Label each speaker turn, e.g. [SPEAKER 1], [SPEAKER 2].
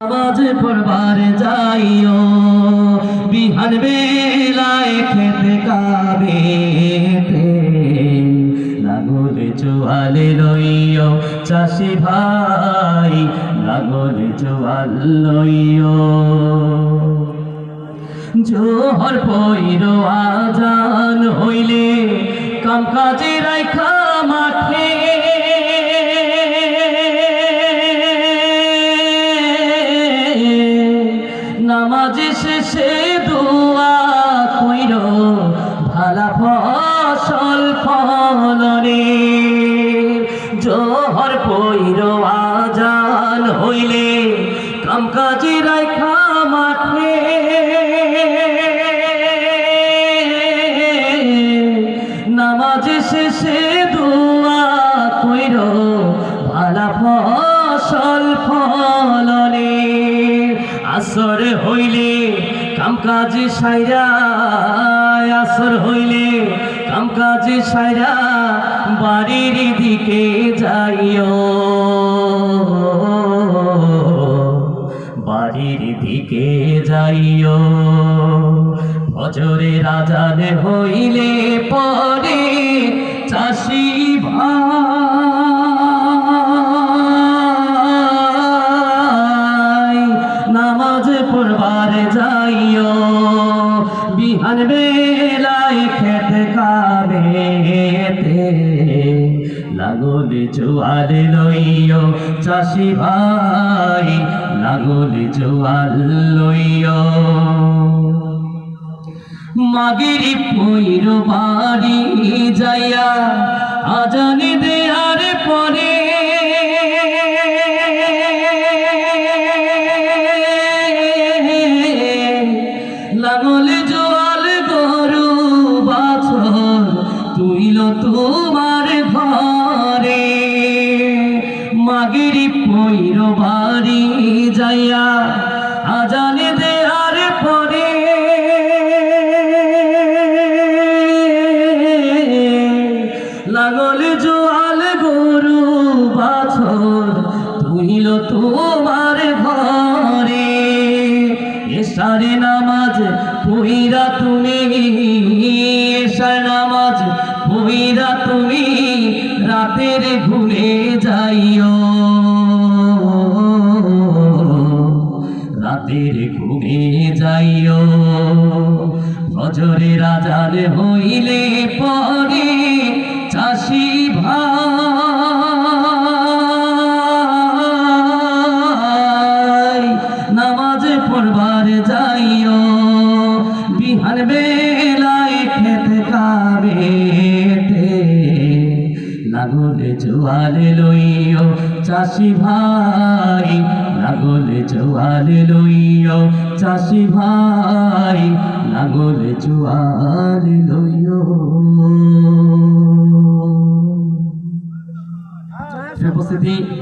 [SPEAKER 1] আওয়াজ পড়বার যাইও। বিহান বেলায় খেতে কাবেতে লাগলে চোয়ালে লইও, চাষি ভাই লাগলে চোয়াল লইও। জোহর পইর আজান হইলে কাম কাজে রাইখা শেষে দোয়া কইর, ভালা ফসল ফলরে জোহর পইর আজান হইলে কাম কাজে রাইখা মাঠে। নামাজ শেষে দোয়া কইর, ভালা ফসল কাম কাজে সাইরা, আসর হইলে কাম কাজে সাইরা বাড়ির দিকে যাইও। বাড়ির দিকে যাইও। ফজরে রাজান হইলে পরে চাষি ভাই নামাজ পড়বার যাইও। বিহান বেলায় খেত কাবেতে লাগলে জোয়াল লইও। চাষি ভাই লাগলে জোয়াল লইও। মাগের পইর বাড়ি যাইয়া, আজানি দেয়ার পরে লাগলে জোয়াল গরু বাছর তুইল তোমার ঘরে। মাগের পইর বাড়ি যাইয়া আজানে দেয়ার পরে। লাগল জোয়াল গরু বাছর তুইল তোমার এসারে নামাজ, পইরা তুমি এসার নামাজ, পইরা তুমি রাতের ঘুমে যাইও। রাতের ঘুমে যাইও। ফজরে রাজার হইলে পরে যাইও। বিহান বেলায় খেতে কাবেতে লাগলে জোয়ালে লইও। চাষি ভাই লাগলে জোয়ালে লইও। চাষি ভাই লাগলে জোয়ালে লইও। উপস্থিতি।